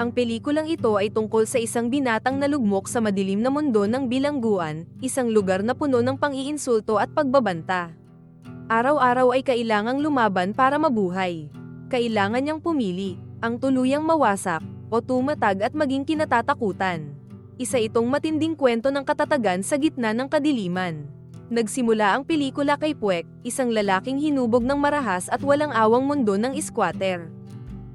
Ang pelikulang ito ay tungkol sa isang binatang nalugmok sa madilim na mundo ng bilangguan, isang lugar na puno ng pang-iinsulto at pagbabanta. Araw-araw ay kailangang lumaban para mabuhay. Kailangan niyang pumili, ang tuluyang mawasak, o tumatag at maging kinatatakutan. Isa itong matinding kwento ng katatagan sa gitna ng kadiliman. Nagsimula ang pelikula kay Puek, isang lalaking hinubog ng marahas at walang awang mundo ng squatter.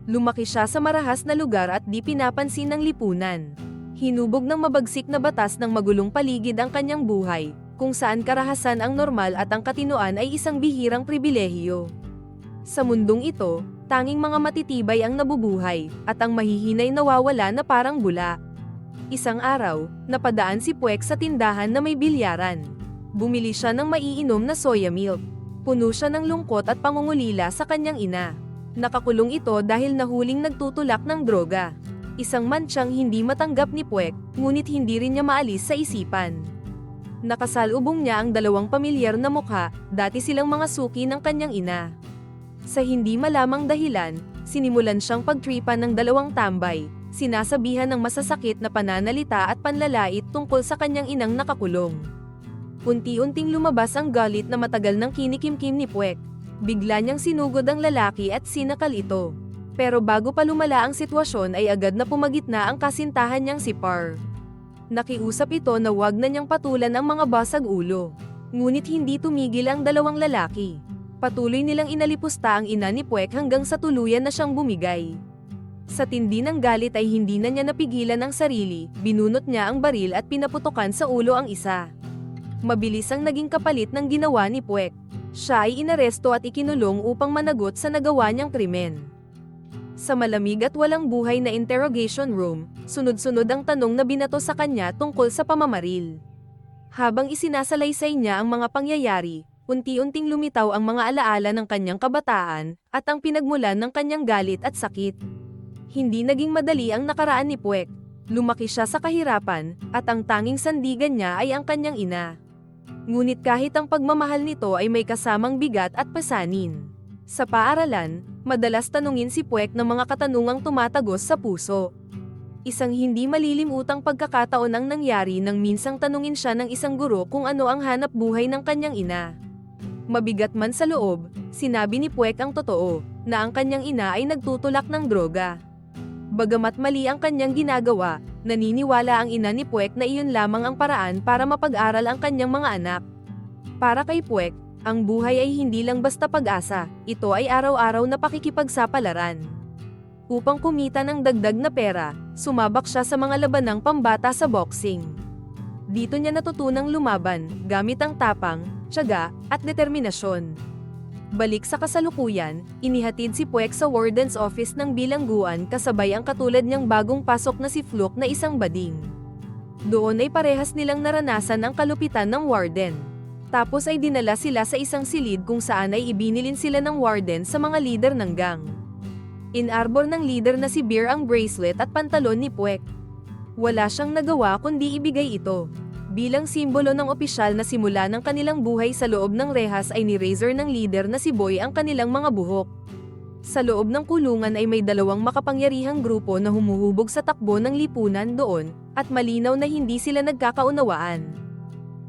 Lumaki siya sa marahas na lugar at di pinapansin ng lipunan. Hinubog ng mabagsik na batas ng magulong paligid ang kanyang buhay, kung saan karahasan ang normal at ang katinoan ay isang bihirang pribilehiyo. Sa mundong ito, tanging mga matitibay ang nabubuhay, at ang mahihinay nawawala na parang bula. Isang araw, napadaan si Puek sa tindahan na may bilyaran. Bumili siya ng maiinom na soya milk. Puno siya ng lungkot at pangungulila sa kanyang ina. Nakakulong ito dahil nahuling nagtutulak ng droga. Isang mansyang hindi matanggap ni Puek, ngunit hindi rin niya maalis sa isipan. Nakasalubong niya ang dalawang pamilyar na mukha, dati silang mga suki ng kanyang ina. Sa hindi malamang dahilan, sinimulan siyang pagtripan ng dalawang tambay, sinasabihan ng masasakit na pananalita at panlalait tungkol sa kanyang inang nakakulong. Unti-unting lumabas ang galit na matagal ng kinikimkim ni Puek. Bigla niyang sinugod ang lalaki at sinakal ito. Pero bago pa lumala ang sitwasyon ay agad na pumagitna ang kasintahan niyang si Par. Nakiusap ito na wag na niyang patulan ang mga basag ulo. Ngunit hindi tumigil ang dalawang lalaki. Patuloy nilang inalipusta ang ina ni Puek hanggang sa tuluyan na siyang bumigay. Sa tindi ng galit ay hindi na niya napigilan ang sarili, binunot niya ang baril at pinaputokan sa ulo ang isa. Mabilis ang naging kapalit ng ginawa ni Puek. Siya ay inaresto at ikinulong upang managot sa nagawa niyang krimen. Sa malamig at walang buhay na interrogation room, sunod-sunod ang tanong na binato sa kanya tungkol sa pamamaril. Habang isinasalaysay niya ang mga pangyayari, unti-unting lumitaw ang mga alaala ng kanyang kabataan, at ang pinagmulan ng kanyang galit at sakit. Hindi naging madali ang nakaraan ni Puek. Lumaki siya sa kahirapan, at ang tanging sandigan niya ay ang kanyang ina. Ngunit kahit ang pagmamahal nito ay may kasamang bigat at pasanin. Sa paaralan, madalas tanungin si Puek ng mga katanungang tumatagos sa puso. Isang hindi malilimutang pagkakataon ang nangyari nang minsang tanungin siya ng isang guro kung ano ang hanap buhay ng kanyang ina. Mabigat man sa loob, sinabi ni Puek ang totoo, na ang kanyang ina ay nagtutulak ng droga. Bagamat mali ang kanyang ginagawa, naniniwala ang ina ni Puek na iyon lamang ang paraan para mapag-aral ang kanyang mga anak. Para kay Puek, ang buhay ay hindi lang basta pag-asa, ito ay araw-araw na pakikipagsapalaran. Upang kumita ng dagdag na pera, sumabak siya sa mga labanang pambata sa boxing. Dito niya natutunang lumaban, gamit ang tapang, tiyaga, at determinasyon. Balik sa kasalukuyan, inihatid si Puek sa warden's office ng bilangguan kasabay ang katulad niyang bagong pasok na si Fluke na isang bading. Doon ay parehas nilang naranasan ang kalupitan ng warden. Tapos ay dinala sila sa isang silid kung saan ay ibinilin sila ng warden sa mga leader ng gang. Inarbor ng leader na si Beer ang bracelet at pantalon ni Puek. Wala siyang nagawa kundi ibigay ito. Bilang simbolo ng opisyal na simula ng kanilang buhay sa loob ng rehas ay ni-razor ng leader na si Boy ang kanilang mga buhok. Sa loob ng kulungan ay may dalawang makapangyarihang grupo na humuhubog sa takbo ng lipunan doon, at malinaw na hindi sila nagkakaunawaan.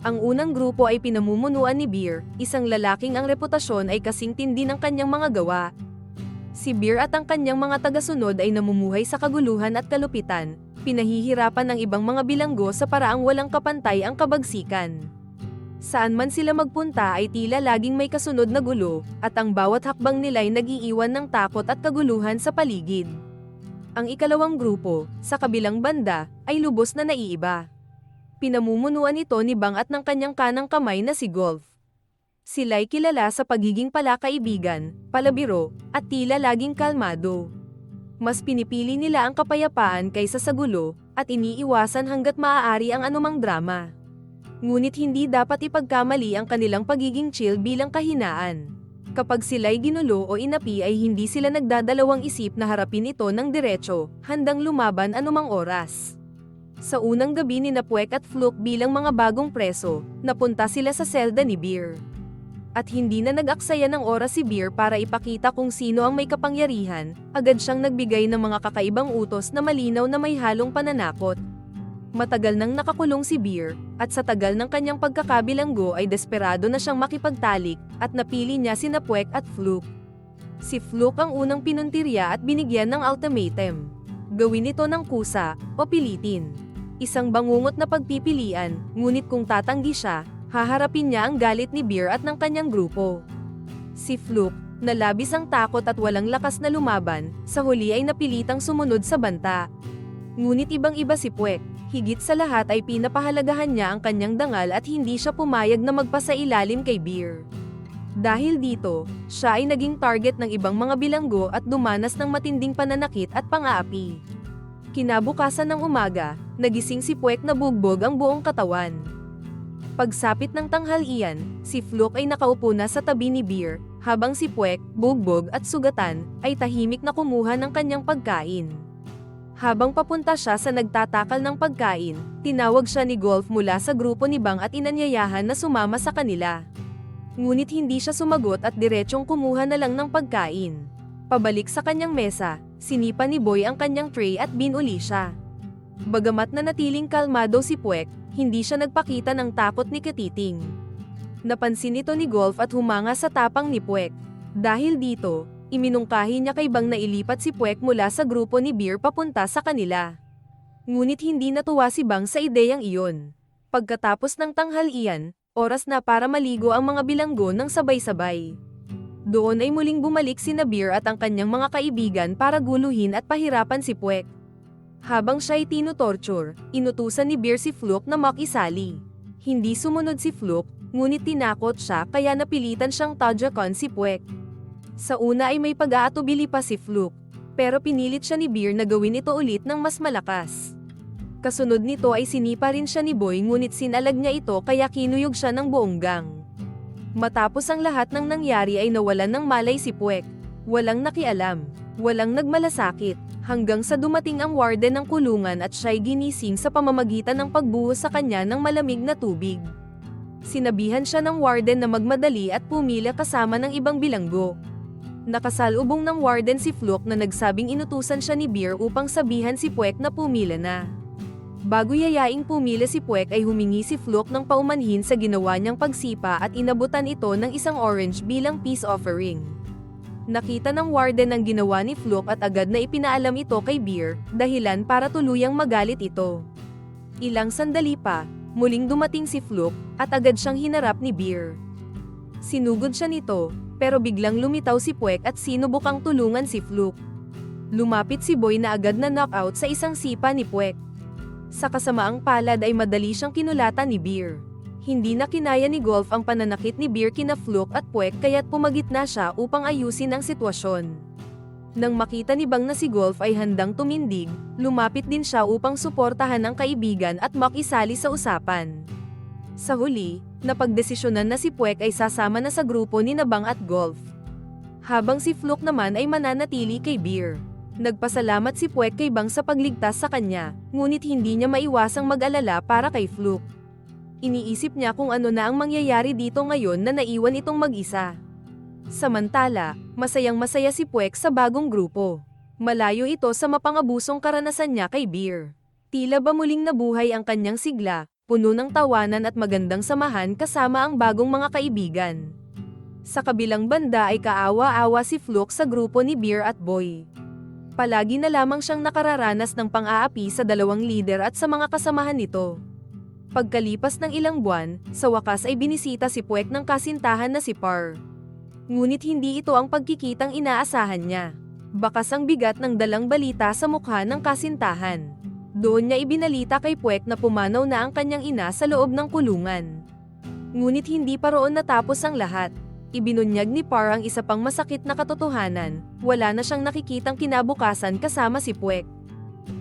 Ang unang grupo ay pinamumunuan ni Beer, isang lalaking ang reputasyon ay kasing tindi ng kanyang mga gawa. Si Beer at ang kanyang mga tagasunod ay namumuhay sa kaguluhan at kalupitan, pinahihirapan ng ibang mga bilanggo sa paraang walang kapantay ang kabagsikan. Saan man sila magpunta ay tila laging may kasunod na gulo, at ang bawat hakbang nila ay nag-iiwan ng takot at kaguluhan sa paligid. Ang ikalawang grupo, sa kabilang banda, ay lubos na naiiba. Pinamumunuan ito ni Bang at ng kanyang kanang kamay na si Golf. Sila'y kilala sa pagiging palakaibigan, palabiro, at tila laging kalmado. Mas pinipili nila ang kapayapaan kaysa sa gulo, at iniiwasan hanggat maaari ang anumang drama. Ngunit hindi dapat ipagkamali ang kanilang pagiging chill bilang kahinaan. Kapag sila'y ginulo o inapi ay hindi sila nagdadalawang isip na harapin ito ng diretso, handang lumaban anumang oras. Sa unang gabi ni Napuek at Fluke bilang mga bagong preso, napunta sila sa selda ni Beer. At hindi na nag-aksaya ng oras si Beer para ipakita kung sino ang may kapangyarihan, agad siyang nagbigay ng mga kakaibang utos na malinaw na may halong pananakot. Matagal nang nakakulong si Beer, at sa tagal ng kanyang pagkakabilanggo ay desperado na siyang makipagtalik, at napili niya si Napwek at Fluke. Si Fluke ang unang pinuntirya at binigyan ng ultimatum. Gawin ito ng kusa, o pilitin. Isang bangungot na pagpipilian, ngunit kung tatanggi siya, haharapin niya ang galit ni Beer at ng kanyang grupo. Si Fluke, na labis ang takot at walang lakas na lumaban, sa huli ay napilitang sumunod sa banta. Ngunit ibang-iba si Puek, higit sa lahat ay pinapahalagahan niya ang kanyang dangal at hindi siya pumayag na magpasailalim kay Beer. Dahil dito, siya ay naging target ng ibang mga bilanggo at dumanas ng matinding pananakit at pang-aapi. Kinabukasan ng umaga, nagising si Puek na bugbog ang buong katawan. Pagsapit ng tanghalian, si Fluke ay nakaupo na sa tabi ni Beer, habang si Puek, bugbog at sugatan, ay tahimik na kumuha ng kanyang pagkain. Habang papunta siya sa nagtatakal ng pagkain, tinawag siya ni Golf mula sa grupo ni Bang at inanyayahan na sumama sa kanila. Ngunit hindi siya sumagot at diretsyong kumuha na lang ng pagkain. Pabalik sa kanyang mesa, sinipa ni Boy ang kanyang tray at binuli siya. Bagamat na natiling kalmado si Puek, hindi siya nagpakita ng takot ni Katiting. Napansin ito ni Golf at humanga sa tapang ni Puek. Dahil dito, iminungkahi niya kay Bang na ilipat si Puek mula sa grupo ni Beer papunta sa kanila. Ngunit hindi natuwa si Bang sa ideyang iyon. Pagkatapos ng tanghalian, oras na para maligo ang mga bilanggo ng sabay-sabay. Doon ay muling bumalik si Beer at ang kanyang mga kaibigan para guluhin at pahirapan si Puek. Habang siya ay tinutorture, inutusan ni Beer si Fluke na makisali. Hindi sumunod si Fluke, ngunit tinakot siya kaya napilitan siyang tadyakan si Puek. Sa una ay may pag-aatubili pa si Fluke, pero pinilit siya ni Beer na gawin ito ulit ng mas malakas. Kasunod nito ay sinipa rin siya ni Boy ngunit sinalag niya ito kaya kinuyog siya ng buong gang. Matapos ang lahat ng nangyari ay nawalan ng malay si Puek. Walang nakialam, walang nagmalasakit, hanggang sa dumating ang warden ng kulungan at siya'y ginising sa pamamagitan ng pagbuhos sa kanya ng malamig na tubig. Sinabihan siya ng warden na magmadali at pumila kasama ng ibang bilanggo. Nakasalubong ng warden si Fluke na nagsabing inutusan siya ni Beer upang sabihan si Puek na pumila na. Bago yayaing pumila si Puek ay humingi si Fluke ng paumanhin sa ginawa niyang pagsipa at inabutan ito ng isang orange bilang peace offering. Nakita ng warden ang ginawa ni Fluke at agad na ipinaalam ito kay Beer, dahilan para tuluyang magalit ito. Ilang sandali pa, muling dumating si Fluke, at agad siyang hinarap ni Beer. Sinugod siya nito, pero biglang lumitaw si Puek at sinubukang tulungan si Fluke. Lumapit si Boy na agad na knockout sa isang sipa ni Puek. Sa kasamaang palad ay madali siyang kinulatan ni Beer. Hindi na kinaya ni Golf ang pananakit ni Beer kina Fluke at Puek kaya't pumagitna siya upang ayusin ang sitwasyon. Nang makita ni Bang na si Golf ay handang tumindig, lumapit din siya upang suportahan ang kaibigan at makisali sa usapan. Sa huli, napagdesisyonan na si Puek ay sasama na sa grupo ni Nabang at Golf. Habang si Fluke naman ay mananatili kay Beer. Nagpasalamat si Puek kay Bang sa pagligtas sa kanya, ngunit hindi niya maiwasang mag-alala para kay Fluke. Iniisip niya kung ano na ang mangyayari dito ngayon na naiwan itong mag-isa. Samantala, masayang masaya si Puek sa bagong grupo. Malayo ito sa mapangabusong karanasan niya kay Beer. Tila ba muling nabuhay ang kanyang sigla, puno ng tawanan at magandang samahan kasama ang bagong mga kaibigan. Sa kabilang banda ay kaawa-awa si Fluke sa grupo ni Beer at Boy. Palagi na lamang siyang nakararanas ng pang-aapi sa dalawang lider at sa mga kasamahan nito. Pagkalipas ng ilang buwan, sa wakas ay binisita si Puek ng kasintahan na si Par. Ngunit hindi ito ang pagkikitang inaasahan niya. Bakas ang bigat ng dalang balita sa mukha ng kasintahan. Doon niya ibinalita kay Puek na pumanaw na ang kanyang ina sa loob ng kulungan. Ngunit hindi pa roon natapos ang lahat. Ibinunyag ni Par ang isa pang masakit na katotohanan, wala na siyang nakikitang kinabukasan kasama si Puek.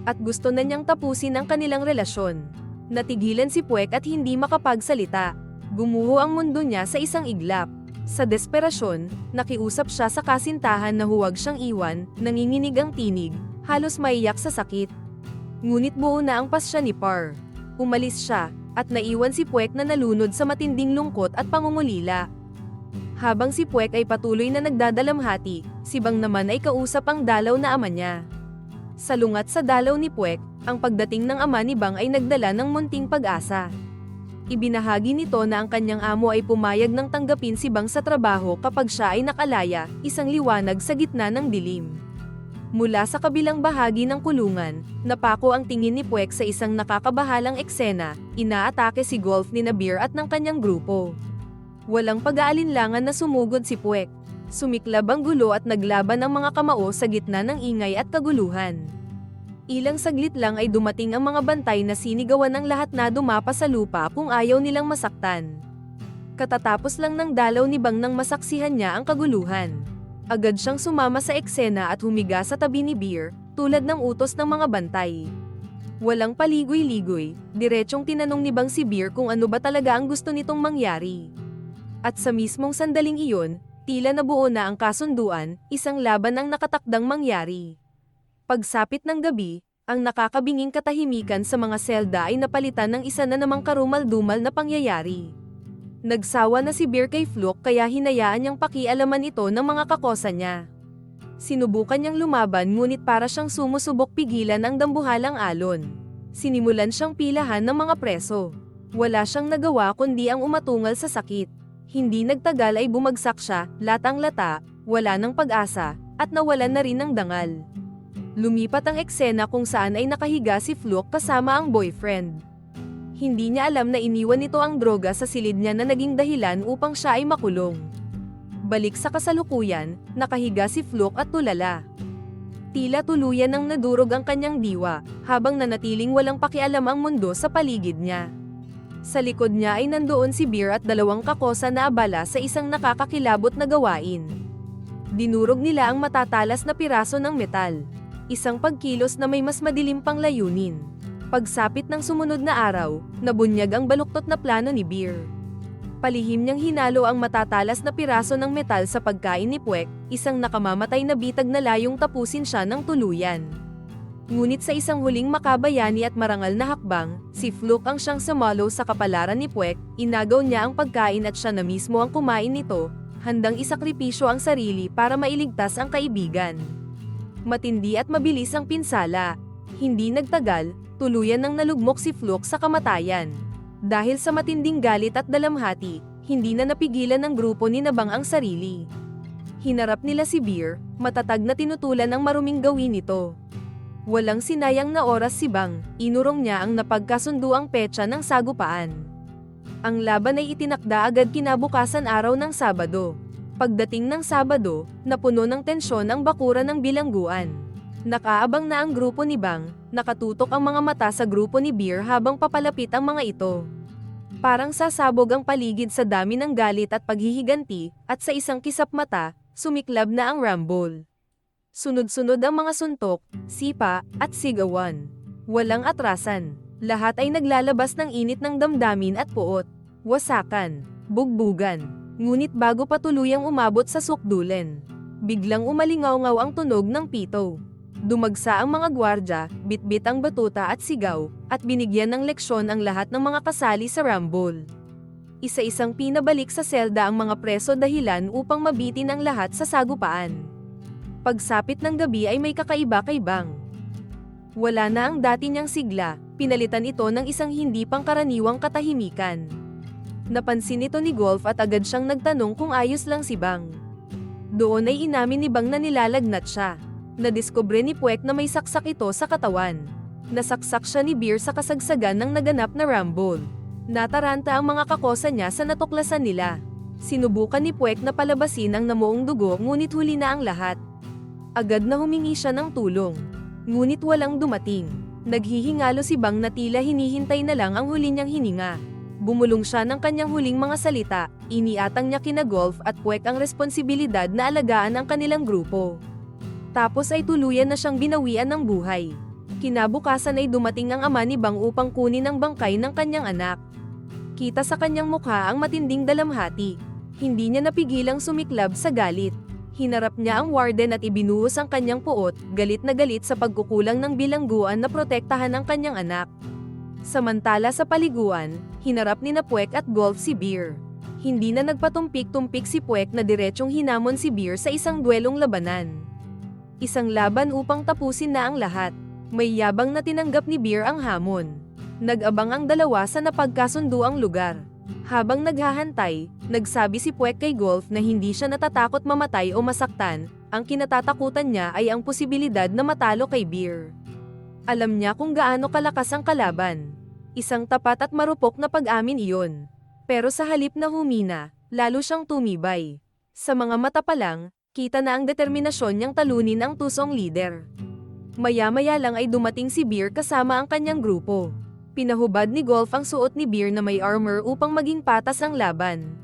At gusto na niyang tapusin ang kanilang relasyon. Natigilan si Puek at hindi makapagsalita. Gumuho ang mundo niya sa isang iglap. Sa desperasyon, nakiusap siya sa kasintahan na huwag siyang iwan, nanginginig ang tinig, halos maiyak sa sakit. Ngunit buo na ang pasya ni Par. Umalis siya, at naiwan si Puek na nalunod sa matinding lungkot at pangungulila. Habang si Puek ay patuloy na nagdadalamhati, si Bang naman ay kausap ang dalaw na ama niya. Salungat sa dalaw ni Puek, ang pagdating ng ama ni Bang ay nagdala ng munting pag-asa. Ibinahagi nito na ang kanyang amo ay pumayag ng tanggapin si Bang sa trabaho kapag siya ay nakalaya, isang liwanag sa gitna ng dilim. Mula sa kabilang bahagi ng kulungan, napako ang tingin ni Puek sa isang nakakabahalang eksena, inaatake si Golf ni Nabir at ng kanyang grupo. Walang pag-aalinlangan na sumugod si Puek. Sumiklab ang gulo at naglaban ang mga kamao sa gitna ng ingay at kaguluhan. Ilang saglit lang ay dumating ang mga bantay na sinigawan ng lahat na dumapa sa lupa kung ayaw nilang masaktan. Katatapos lang ng dalaw ni Bang nang masaksihan niya ang kaguluhan. Agad siyang sumama sa eksena at humiga sa tabi ni Beer, tulad ng utos ng mga bantay. Walang paligoy-ligoy, diretsyong tinanong ni Bang si Beer kung ano ba talaga ang gusto nitong mangyari. At sa mismong sandaling iyon, tila nabuo na ang kasunduan, isang laban ang nakatakdang mangyari. Pagsapit ng gabi, ang nakakabinging katahimikan sa mga selda ay napalitan ng isa na namang karumal-dumal na pangyayari. Nagsawa na si Beer kay Fluke kaya hinayaan niyang pakialaman ito ng mga kakosa niya. Sinubukan niyang lumaban ngunit para siyang sumusubok pigilan ang dambuhalang alon. Sinimulan siyang pilahan ng mga preso. Wala siyang nagawa kundi ang umatungal sa sakit. Hindi nagtagal ay bumagsak siya, latang-lata, wala ng pag-asa, at nawalan na rin ng dangal. Lumipat ang eksena kung saan ay nakahiga si Fluke kasama ang boyfriend. Hindi niya alam na iniwan nito ang droga sa silid niya na naging dahilan upang siya ay makulong. Balik sa kasalukuyan, nakahiga si Fluke at tulala. Tila tuluyan ang nadurog ang kanyang diwa, habang nanatiling walang pakialam ang mundo sa paligid niya. Sa likod niya ay nandoon si Beer at dalawang kakosa na abala sa isang nakakakilabot na gawain. Dinurog nila ang matatalas na piraso ng metal. Isang pagkilos na may mas madilim pang layunin. Pagsapit ng sumunod na araw, nabunyag ang baluktot na plano ni Beer. Palihim niyang hinalo ang matatalas na piraso ng metal sa pagkain ni Puek, isang nakamamatay na bitag na layong tapusin siya ng tuluyan. Ngunit sa isang huling makabayani at marangal na hakbang, si Fluke ang siyang sumalo sa kapalaran ni Puek, inagaw niya ang pagkain at siya na mismo ang kumain nito, handang isakripisyo ang sarili para mailigtas ang kaibigan. Matindi at mabilis ang pinsala. Hindi nagtagal, tuluyan nang nalugmok si Fluke sa kamatayan. Dahil sa matinding galit at dalamhati, hindi na napigilan ng grupo ni Nabang ang sarili. Hinarap nila si Beer, matatag na tinutulan ang maruming gawin nito. Walang sinayang na oras si Bang, inurong niya ang napagkasunduang petsa ng sagupaan. Ang laban ay itinakda agad kinabukasan araw ng Sabado. Pagdating ng Sabado, napuno ng tensyon ang bakuran ng bilangguan. Nakaabang na ang grupo ni Bang, nakatutok ang mga mata sa grupo ni Beer habang papalapit ang mga ito. Parang sasabog ang paligid sa dami ng galit at paghihiganti, at sa isang kisap mata, sumiklab na ang rumble. Sunod-sunod ang mga suntok, sipa, at sigawan. Walang atrasan. Lahat ay naglalabas ng init ng damdamin at puot. Wasakan, bugbugan. Ngunit bago pa tuluyang umabot sa sukdulen, biglang umalingaw-ngaw ang tunog ng pito. Dumagsa ang mga gwardya, bitbit ang batuta at sigaw, at binigyan ng leksyon ang lahat ng mga kasali sa rumble. Isa-isang pinabalik sa selda ang mga preso dahilan upang mabitin ang lahat sa sagupaan. Pagsapit ng gabi ay may kakaiba kay Bang. Wala na ang dati niyang sigla, pinalitan ito ng isang hindi pangkaraniwang katahimikan. Napansin ito ni Golf at agad siyang nagtanong kung ayos lang si Bang. Doon ay inamin ni Bang na nilalagnat siya. Nadiskubre ni Puek na may saksak ito sa katawan. Nasaksak siya ni Beer sa kasagsagan ng naganap na rumble. Nataranta ang mga kakosa niya sa natuklasan nila. Sinubukan ni Puek na palabasin ang namuong dugo ngunit huli na ang lahat. Agad na humingi siya ng tulong. Ngunit walang dumating. Naghihingalo si Bang na tila hinihintay na lang ang huli niyang hininga. Bumulong siya ng kanyang huling mga salita, iniatang niya kina Golf at Puek ang responsibilidad na alagaan ang kanilang grupo. Tapos ay tuluyan na siyang binawian ng buhay. Kinabukasan ay dumating ang ama ni Bang upang kunin ang bangkay ng kanyang anak. Kita sa kanyang mukha ang matinding dalamhati. Hindi niya napigilang sumiklab sa galit. Hinarap niya ang warden at ibinuhos ang kanyang puot, galit na galit sa pagkukulang ng bilangguan na protektahan ang kanyang anak. Samantala sa paliguan, hinarap ni Napuek at Golf si Beer. Hindi na nagpatumpik-tumpik si Puek na diretsyong hinamon si Beer sa isang duelong labanan. Isang laban upang tapusin na ang lahat. May yabang na tinanggap ni Beer ang hamon. Nag-abang ang dalawa sa napagkasunduang lugar. Habang naghahantay, nagsabi si Puek kay Golf na hindi siya natatakot mamatay o masaktan, ang kinatatakutan niya ay ang posibilidad na matalo kay Beer. Alam niya kung gaano kalakas ang kalaban. Isang tapat at marupok na pag-amin iyon. Pero sa halip na humina, lalo siyang tumibay. Sa mga mata pa lang, kita na ang determinasyon niyang talunin ang tusong leader. Maya-maya lang ay dumating si Beer kasama ang kanyang grupo. Pinahubad ni Golf ang suot ni Beer na may armor upang maging patas ang laban.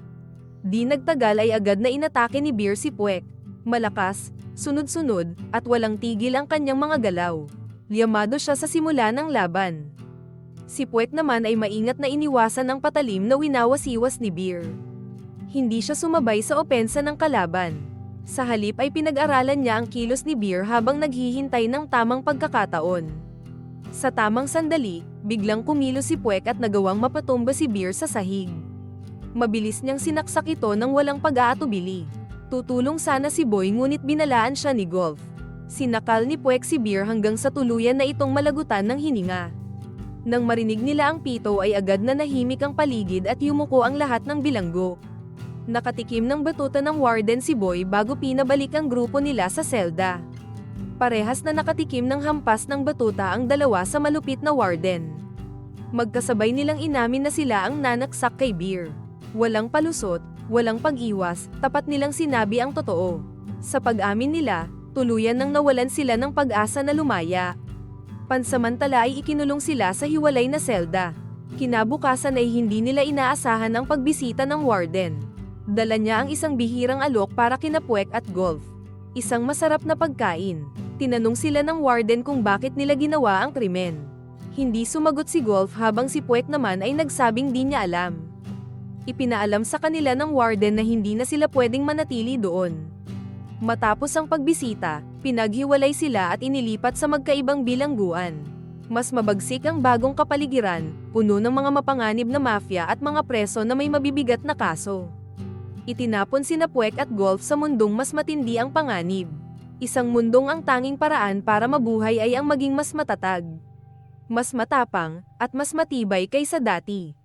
Di nagtagal ay agad na inatake ni Beer si Puek. Malakas, sunod-sunod, at walang tigil ang kanyang mga galaw. Liyamado siya sa simula ng laban. Si Puek naman ay maingat na iniwasan ang patalim na winawasiwas ni Beer. Hindi siya sumabay sa opensa ng kalaban. Sa halip ay pinag-aralan niya ang kilos ni Beer habang naghihintay ng tamang pagkakataon. Sa tamang sandali, biglang kumilos si Puek at nagawang mapatumba si Beer sa sahig. Mabilis niyang sinaksak ito ng walang pag-aatubili. Tutulong sana si Boy ngunit binalaan siya ni Golf. Sinakal ni Beer hanggang sa tuluyan na itong malagutan ng hininga. Nang marinig nila ang pito ay agad na nahimik ang paligid at yumuko ang lahat ng bilanggo. Nakatikim ng batuta ng warden si Boy bago pinabalik ang grupo nila sa selda. Parehas na nakatikim ng hampas ng batuta ang dalawa sa malupit na warden. Magkasabay nilang inamin na sila ang nanaksak kay Beer. Walang palusot, walang pag-iwas, tapat nilang sinabi ang totoo. Sa pag-amin nila, tuluyan nang nawalan sila ng pag-asa na lumaya. Pansamantala ay ikinulong sila sa hiwalay na selda. Kinabukasan ay hindi nila inaasahan ang pagbisita ng warden. Dala niya ang isang bihirang alok para kinapuek at golf. Isang masarap na pagkain. Tinanong sila ng warden kung bakit nila ginawa ang krimen. Hindi sumagot si Golf habang si Puek naman ay nagsabing di niya alam. Ipinaalam sa kanila ng warden na hindi na sila pwedeng manatili doon. Matapos ang pagbisita, pinaghiwalay sila at inilipat sa magkaibang bilangguan. Mas mabagsik ang bagong kapaligiran, puno ng mga mapanganib na mafia at mga preso na may mabibigat na kaso. Itinapon sina Puek at Golf sa mundong mas matindi ang panganib. Isang mundong ang tanging paraan para mabuhay ay ang maging mas matatag, mas matapang, at mas matibay kaysa dati.